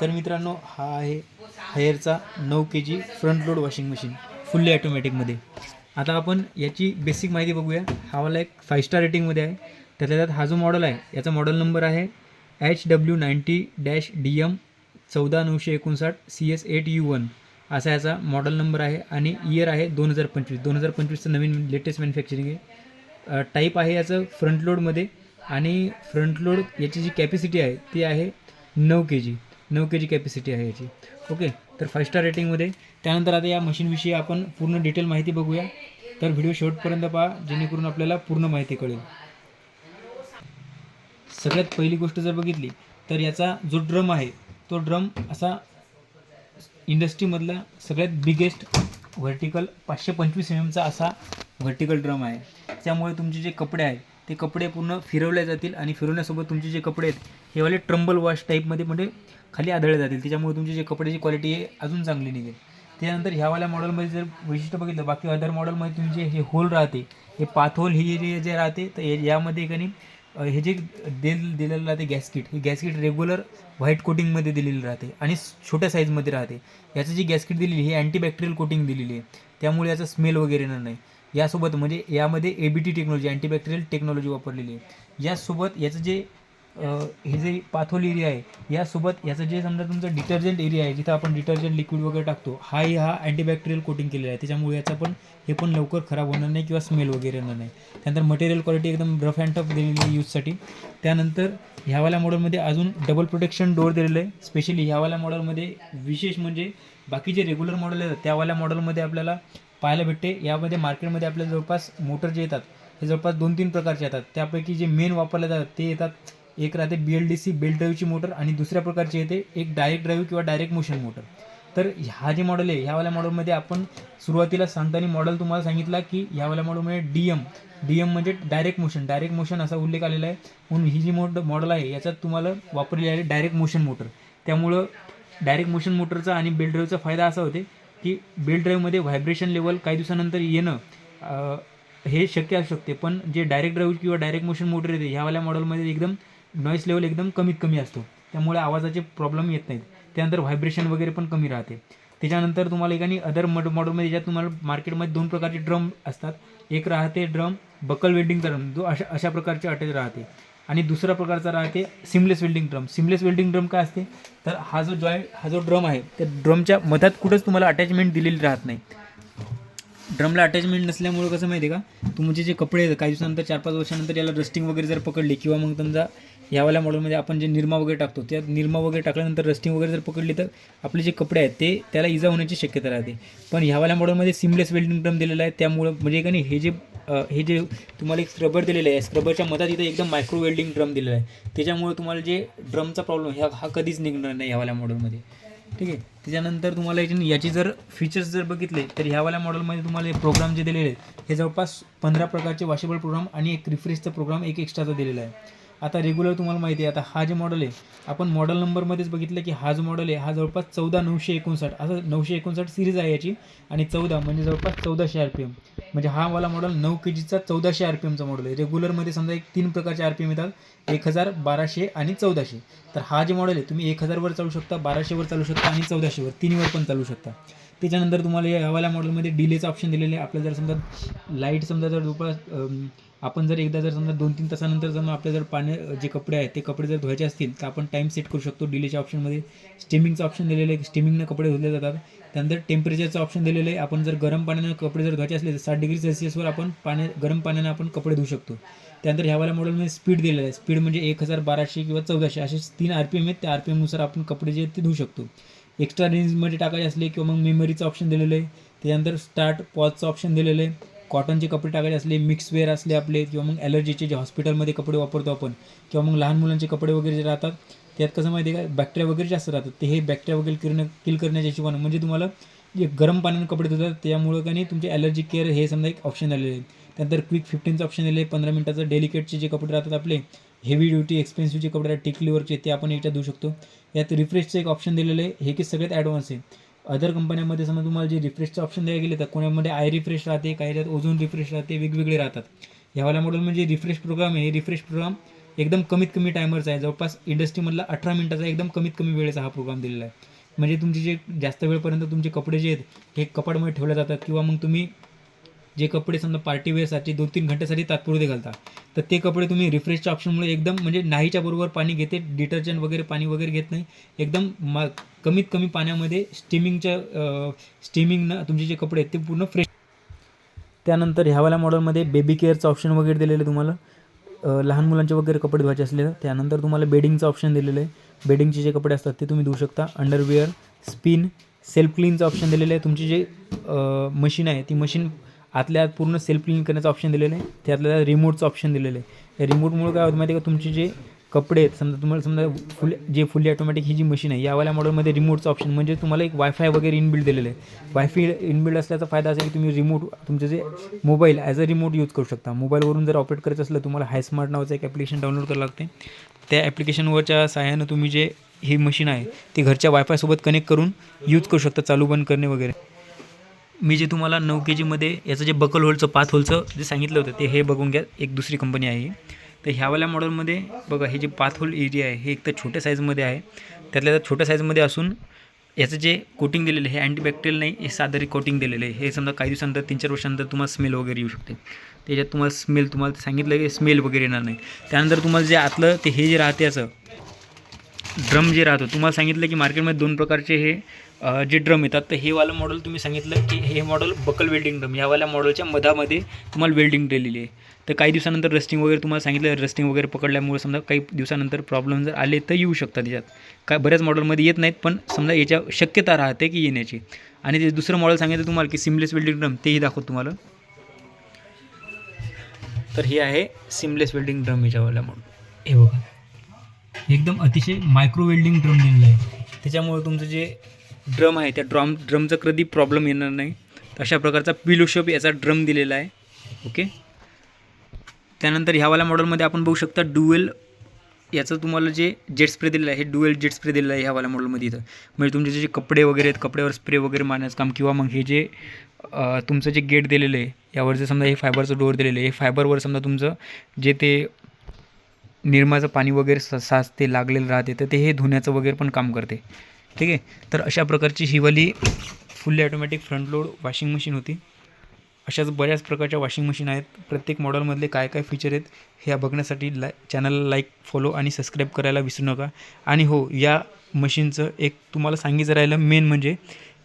तर मित्रांनो हा आहे हायरचा नऊ K G front load washing machine fully ॲटोमॅटिकमध्ये आता आपण याची बेसिक माहिती बघूया. हा वाला एक फाय स्टार रेटिंगमध्ये आहे. त्यातल्या त्यात हा जो मॉडल आहे याचा मॉडल नंबर आहे H W ninety dash D M चौदा नऊशे एकोणसाठ C S eight U one असा याचा मॉडल नंबर आहे आणि इयर आहे दोन हजार पंचवीस. दोन हजार पंचवीसचं नवीन लेटेस्ट मॅन्युफॅक्चरिंग आहे. टाईप आहे याचं फ्रंट लोडमध्ये आणि फ्रंट लोड याची जी कॅपॅसिटी आहे ती आहे नऊ के जी नऊ के जी कॅपॅसिटी आहे याची. ओके तर फाय स्टार रेटिंगमध्ये त्यानंतर आता या मशीनविषयी आपण पूर्ण डिटेल माहिती बघूया. तर व्हिडिओ शेवटपर्यंत पहा जेणेकरून आपल्याला पूर्ण माहिती कळेल. सगळ्यात पहिली गोष्ट जर बघितली तर याचा जो ड्रम आहे तो ड्रम असा इंडस्ट्रीमधला सगळ्यात बिगेस्ट व्हर्टिकल पाचशे पंचवीस एम एमचा असा व्हर्टिकल ड्रम आहे. त्यामुळे तुमचे जे कपडे आहेत ते कपडे पूर्ण फिरवले जातील आणि फिरवण्यासोबत तुमचे जे कपडे आहेत हे वाले ट्रम्बल वॉश टाईपमध्ये म्हणजे खाली आढळले जातील. त्याच्यामुळे तुमची जे कपड्याची क्वालिटी आहे अजून चांगली निघेल. त्यानंतर ह्यावाल्या मॉडेलमध्ये जर वैशिष्ट्य बघितलं बाकी अदर मॉडेलमध्ये तुमचे हे होल राहते. हे पाथहोल ही जे जे राहते तर हे- यामध्ये का हे जे देल दिलेलं राहते गॅसकिट हे गॅसकिट रेग्युलर व्हाईट कोटिंगमध्ये दिलेली राहते आणि छोट्या साईजमध्ये राहते. याचं जी गॅसकिट दिलेली ही अँटीबॅक्टेरियल कोटिंग दिलेली आहे. त्यामुळे याचा स्मेल वगैरे येणार नाही. यासोबत म्हणजे यामध्ये A B T technology antibacterial technology वापरलेली आहे. यासोबत याचं जे हे जे पाथोल एरिया आहे यासोबत याचं जे समजा तुमचं डिटर्जंट एरिया आहे जिथं आपण डिटर्जंट लिक्विड वगैरे टाकतो हाही हा अँटीबॅक्टेरियल कोटिंग केलेला आहे. त्याच्यामुळे याचा पण हे पण लवकर खराब होणार नाही किंवा स्मेल वगैरे येणार नाही. त्यानंतर मटेरियल क्वालिटी एकदम रफ अँड टफ दिलेली आहे यूजसाठी त्यानंतर ह्यावाल्या मॉडेलमध्ये अजून डबल प्रोटेक्शन डोअर दिलेलं आहे. स्पेशली ह्यावाल्या मॉडेलमध्ये विशेष म्हणजे बाकी जे रेग्युलर मॉडेल आहेत त्यावाल्या मॉडेलमध्ये आपल्याला पाहायला भेटते. यामध्ये मार्केटमध्ये आपल्याला जवळपास मोटर जे येतात हे जवळपास दोन तीन प्रकारचे येतात. त्यापैकी जे मेन वापरले जातात ते येतात एक राहते B L D C belt ड्राईव्हची motor आणि दुसऱ्या प्रकारची येते एक डायरेक्ट ड्राईव्ह किंवा डायरेक्ट मोशन मोटर तर हा जे मॉडेल आहे ह्यावाल्या मॉडेलमध्ये आपण सुरुवातीला सांगताना मॉडेल तुम्हाला सांगितला की ह्यावाल्या मॉडेलमध्ये डी एम डी एम म्हणजे डायरेक्ट मोशन डायरेक्ट मोशन असा उल्लेख आलेला आहे. म्हणून ही जी मोड मॉडेल आहे याच्यात तुम्हाला वापरली आहे डायरेक्ट मोशन मोटर त्यामुळं डायरेक्ट मोशन मोटरचा आणि बेल्ट ड्राईव्हचा फायदा असा होते की बेल्ट ड्राईव्हमध्ये व्हायब्रेशन लेवल काही दिवसानंतर येणं हे शक्य असू शकते. पण जे डायरेक्ट ड्राईव्ह किंवा डायरेक्ट मोशन मोटर येते ह्यावाल्या मॉडेलमध्ये एकदम नॉईस लेवल एकदम कमीत कमी असतो. त्यामुळे आवाजाचे प्रॉब्लेम येत नाहीत. त्यानंतर व्हायब्रेशन वगैरे पण कमी राहते. त्याच्यानंतर तुम्हाला एकाने अदर मड मॉडलमध्ये ज्यात तुम्हाला मार्केटमध्ये दोन प्रकारचे ड्रम असतात. एक राहते ड्रम बकल वेल्डिंग ड्रम जो अशा अशा प्रकारचे अटॅच राहते. आणि दुसरा प्रकारचा राहते seamless welding drum seamless welding drum काय असते? तर हा जो जॉईंट हा जो ड्रम आहे त्या ड्रमच्या मधात कुठंच तुम्हाला अटॅचमेंट दिलेली राहत नाही. ड्रमला अटॅचमेंट नसल्यामुळे कसं माहिती आहे का? तुमचे जे कपडे आहेत काही दिवसानंतर चार पाच वर्षानंतर याला रस्टिंग वगैरे जर पकडली किंवा मग समजा यावाल्या मॉडेलमध्ये आपण जे निरमा वगैरे टाकतो त्या निरमा वगैरे टाकल्यानंतर रस्टिंग वगैरे जर पकडली तर आपले जे कपडे आहेत ते त्याला इजा होण्याची शक्यता राहते. पण ह्यावाल्या मॉडेलमध्ये सिमलेस वेल्डिंग ड्रम दिलेला आहे त्यामुळं म्हणजे का नाही हे जे हे जे तुम्हाला एक स्क्रबर दिलेलं आहे स्क्रबरच्या मधात इथं एकदम मायक्रो वेल्डिंग ड्रम दिलेला आहे. त्याच्यामुळे तुम्हाला जे ड्रमचा प्रॉब्लेम ह्या हा कधीच निघणार नाही ह्यावाल्या मॉडेलमध्ये. ठीक आहे? त्याच्यानंतर तुम्हाला याची याची जर फीचर्स जर बघितले तर ह्यावाल्या मॉडेलमध्ये तुम्हाला प्रोग्राम जे दिलेले आहेत हे जवळपास पंधरा प्रकारचे वॉशेबल प्रोग्राम आणि एक रिफ्रेशचा प्रोग्राम एक एक्स्ट्राचा दिलेला आहे. आता रेग्युलर तुम्हाला माहिती आहे आता हा जे मॉडेल आहे आपण मॉडेल नंबरमध्येच बघितलं की हा जो मॉडेल आहे हा जवळपास चौदा नऊशे एकोणसाठ असं नऊशे एकोणसाठ सिरीज आहे याची. आणि चौदा म्हणजे जवळपास चौदाशे आर पी एम म्हणजे हा वाला मॉडेल नऊ के जीचा चौदाशे आर पी एमचा मॉडेल आहे. रेग्युलरमध्ये समजा एक तीन प्रकारचे आर पी एम येतात एक हजार बाराशे आणि चौदाशे. तर हा जे मॉडेल आहे तुम्ही एक हजारवर चालू शकता बाराशेवर चालू शकता आणि चौदाशेवर तिन्हीवर पण चालू शकता. त्याच्यानंतर तुम्हाला या वाल्या मॉडेलमध्ये डिलेचं ऑप्शन दिलेलं आहे. आपल्याला जर समजा लाइट समजा जर जवळपास आपण जर एकदा जर समजा दोन तीन तासानंतर जर आपल्या जर पाण्या जे कपडे आहेत ते कपडे जर धुवायचे असतील तर आपण टाईम सेट करू शकतो. डिलेच्या ऑप्शनमध्ये स्टीमिंगचं ऑप्शन दिलेलं आहे. स्टीमिंगनं कपडे धुतले जातात. त्यानंतर टेम्परेचरचं ऑप्शन दिलेलं आहे. आपण जर गरम पाण्यानं कपडे जर धुवायचे असले तर साठ डिग्री सेल्सिअसवर आपण पाण्या गरम पाण्यानं आपण कपडे धुवू शकतो. त्यानंतर ह्यावाल्या मॉडेलमध्ये स्पीड दिलेलं आहे. स्पीड म्हणजे एक हजार बाराशे किंवा चौदाशे असे तीन आर पी एम आहेत. त्या आर पी एमनुसार आपण कपडे जे आहेत ते धुवू शकतो. एक्स्ट्रा रेंजमध्ये टाकायचे असले किंवा मग मेमरीचं ऑप्शन दिलेलं आहे. त्यानंतर स्टार्ट पॉजचं ऑप्शन दिलेलं आहे. कॉटनचे कपडे टाकायचे असले मिक्स वेअर असले आपले किंवा मग ॲलर्जीचे जे हॉस्पिटलमध्ये कपडे वापरतो आपण किंवा मग लहान मुलांचे कपडे वगैरे जे राहतात त्यात कसं माहिती आहे का बॅक्टेरिया वगैरे जास्त राहतात. ते हे बॅक्टेरिया वगैरे किरण किल करण्याच्या हिशोबानं म्हणजे तुम्हाला जे गरम पाण्यानं कपडे धुतात त्यामुळं का नाही तुमचे ॲलर्जी केअर हे समजा एक ऑप्शन आलेले आहे. त्यानंतर क्विक फिफ्टीनचं ऑप्शन दिले आहे पंधरा मिनटाचं डेलिकेटचे जे कपडे राहतात आपले हेवी ड्युटी एक्सपेन्सिव्ह जे कपडे राहतात टिकलीवरचे ते आपण याच्यात धुऊ शकतो. यात रिफ्रेशचं एक ऑप्शन दिलेलं आहे हे की सगळ्यात ॲडव्हान्स आहे. अदर कंपन्यामध्ये समजा तुम्हाला जे रिफ्रेशचं ऑप्शन द्यायला गेले तर कोणामध्ये आय रिफ्रेश राहते काही त्यात ओझोन रिफ्रेश राहते वेगवेगळे राहतात. ह्यावाला मॉडेल म्हणजे रिफ्रेश प्रोग्राम आहे. हे रिफ्रेश प्रोग्राम एकदम कमीत कमी टायमरचा आहे. जवळपास इंडस्ट्रीमधला अठरा मिनिटाचा एकदम कमीत कमी वेळेचा हा प्रोग्राम दिलेला आहे. म्हणजे तुमचे जे जास्त वेळपर्यंत तुमचे कपडे जे आहेत हे कपाटमध्ये ठेवले जातात किंवा मग तुम्ही जे कपडे समजा पार्टी वेअरसाठी दोन तीन घंट्यासाठी तात्पुरते घालता तर ते कपडे तुम्ही रिफ्रेशच्या ऑप्शनमुळे एकदम म्हणजे नाहीच्या बरोबर पाणी घेते डिटर्जंट वगैरे पाणी वगैरे घेत नाही एकदम मा कमीत कमी पाण्यामध्ये स्टीमिंगच्या स्टीमिंगनं तुमचे जे कपडे आहेत ते पूर्ण फ्रेश त्यानंतर ह्यावाल्या मॉडेलमध्ये बेबी केअरचं ऑप्शन वगैरे दिलेलं आहे तुम्हाला. लहान मुलांचे वगैरे कपडे धुवायचे असलेलं त्यानंतर तुम्हाला बेडिंगचं ऑप्शन दिलेलं आहे. बेडिंगचे जे कपडे असतात ते तुम्ही धुवू शकता. अंडरवेअर स्पिन सेल्फ क्लीनचं ऑप्शन दिलेलं आहे. तुमची जे मशीन आहे ती मशीन आतल्या आत पूर्ण सेल्फ क्लीन करण्याचं ऑप्शन दिलेलं आहे. ते आतल्या रिमोटचं ऑप्शन दिलेलं आहे. रिमोटमुळे काय होतं माहिती आहे का? तुमचे जे कपडे आहेत समजा तुम्हाला समजा फुल जे फुली ऑटोमॅटिक ही जी मशीन आहे यावाल्या मॉडेलमध्ये रिमोटचं ऑप्शन म्हणजे तुम्हाला एक वायफाय वगैरे इनबिल्ड दिलेलं आहे. वायफाय इनबिल्ड असल्याचा फायदा असा की तुम्ही रिमोट तुमचे जे mobile as a remote use करू शकता. मोबाईलवरून जर ऑपरेट करायचं असलं तुम्हाला हाय स्मार्ट नावाचं एक ॲप्लिकेशन डाउनलोड करावं लागते. त्या ॲप्लिकेशनवरच्या सहाय्यानं तुम्ही जे ही मशीन आहे ती घरच्या वायफायसोबत कनेक्ट करून यूज करू शकता चालू बंद करणे वगैरे. मी जे तुम्हाला नऊ के जीमध्ये याचं जे बकल होलचं पाच होलचं जे सांगितलं होतं ते हे बघून घ्या. एक दुसरी कंपनी आहे तर ह्यावाल्या मॉडेलमध्ये बघा हे जे पाच होल एरिया आहे हे एक तर छोट्या साईजमध्ये आहे. त्यातल्या त्यात छोट्या साईजमध्ये असून याचं जे कोटिंग दिलेलं आहे हे अँटीबॅक्टेरियल नाही हे साधारण कोटिंग दिलेलं आहे. हे समजा काही दिवसानंतर तीन चार वर्षानंतर तुम्हाला स्मेल वगैरे येऊ शकते. त्याच्यात तुम्हाला स्मेल तुम्हाला सांगितलं की स्मेल वगैरे येणार नाही. त्यानंतर तुम्हाला जे आतलं ते हे जे राहते याचं ड्रम जे राहतो तुम्हाला सांगितलं की मार्केटमध्ये दोन प्रकारचे हे जे ड्रम येतात तर हे वालं मॉडेल तुम्ही सांगितलं की हे मॉडेल बकल वेल्डिंग ड्रम यावाल्या मॉडेलच्या मधामध्ये तुम्हाला वेल्डिंग दिलेली आहे. तर काही दिवसानंतर रस्टिंग वगैरे तुम्हाला सांगितलं रस्टिंग वगैरे पकडल्यामुळे समजा काही दिवसानंतर प्रॉब्लेम जर आले तर येऊ शकतात त्याच्यात काय बऱ्याच मॉडेलमध्ये येत नाहीत पण समजा याच्या शक्यता राहते की येण्याची. आणि ते दुसरं मॉडेल सांगितलं तुम्हाला की सिमलेस वेल्डिंग ड्रम तेही दाखवतो तुम्हाला. तर हे आहे सिमलेस वेल्डिंग ड्रम याच्यावाल्या मॉडेल हे बघा. एकदम अतिशय मायक्रो वेल्डिंग ड्रम दिलेलं आहे. त्याच्यामुळे तुमचं जे ड्रम आहे त्या ड्रॉम ड्रमचा कधी प्रॉब्लेम येणार नाही. अशा प्रकारचा पिलोशप याचा ड्रम दिलेला आहे ओके? त्यानंतर ह्यावाल्या मॉडेलमध्ये आपण बघू शकता डुएल याचं तुम्हाला जे जेट स्प्रे दिलेलं आहे हे डुएल जेट स्प्रे दिलेलं आहे ह्यावाल्या मॉडेलमध्ये इथं. म्हणजे तुमचे जे कपडे वगैरे आहेत कपड्यावर स्प्रे वगैरे मारण्याचं काम किंवा मग हे जे तुमचं जे गेट दिलेलं आहे यावर जे समजा हे फायबरचं डोअर दिलेलं आहे हे फायबरवर समजा तुमचं जे ते निरमाचं पाणी वगैरे स साचते लागलेलं राहते तर ते हे धुण्याचं वगैरे पण काम करते. ठीक आहे? तर अशा प्रकारची ही वाली fully automatic front load washing machine होती. अशाच बऱ्याच प्रकारच्या वॉशिंग मशीन आहेत. प्रत्येक मॉडेलमधले काय काय फीचर आहेत हे बघण्यासाठी लाय चॅनलला लाईक फॉलो आणि सबस्क्राईब करायला विसरू नका. आणि हो या मशीनचं एक तुम्हाला सांगितलं राहिलं मेन म्हणजे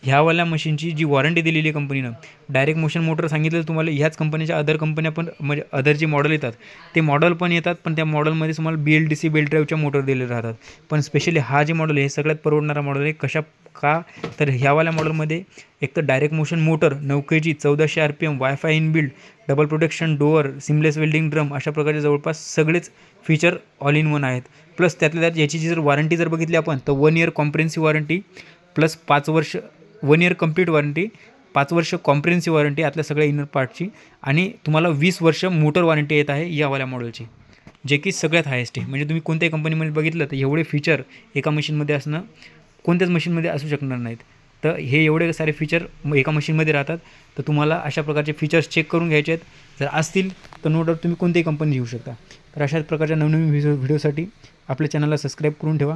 ह्यावाल्या मशीनची जी वॉरंटी दिलेली आहे कंपनीनं डायरेक्ट मोशन मोटर सांगितलं तुम्हाला ह्याच कंपनीच्या अदर कंपन्या पण म्हणजे अदर जे मॉडेल येतात ते मॉडेल पण येतात पण त्या मॉडेलमध्ये तुम्हाला B L D C belt ड्राईव्हच्या motor दिलेले राहतात. पण स्पेशली हा जे मॉडेल आहे हे सगळ्यात परवडणारा मॉडेल आहे कशा का? तर ह्यावाल्या मॉडेलमध्ये एक तर डायरेक्ट मोशन मोटर नऊ के जी चौदाशे R P M WiFi in built double protection door seamless welding drum अशा प्रकारचे जवळपास सगळेच फीचर ऑल इन वन आहेत. प्लस त्यातल्या त्यात याची जी जर वॉरंटी जर बघितली आपण तर one year comprehensive warranty plus पाच वर्ष वन इयर कंप्लीट वॉरंटी पाच वर्ष कॉम्प्रेन्सिव्ह वॉरंटी आतल्या सगळ्या इनर पार्टची आणि तुम्हाला वीस वर्ष मोटर वॉरंटी येत आहे यावाल्या मॉडेलची जे की सगळ्यात हायेस्ट आहे. म्हणजे तुम्ही कोणत्याही कंपनीमध्ये बघितलं तर एवढे फीचर एका मशीनमध्ये असणं कोणत्याच मशीनमध्ये असू शकणार नाहीत. तर हे एवढे सारे फीचर म- एका मशीनमध्ये राहतात. तर तुम्हाला अशा प्रकारचे फीचर्स चेक करून घ्यायचे आहेत. जर असतील तर नो डाऊट तुम्ही कोणतीही कंपनी घेऊ शकता. तर अशाच प्रकारच्या नवनवीन व्हिडिओ व्हिडिओसाठी आपल्या चॅनलला सबस्क्राईब करून ठेवा.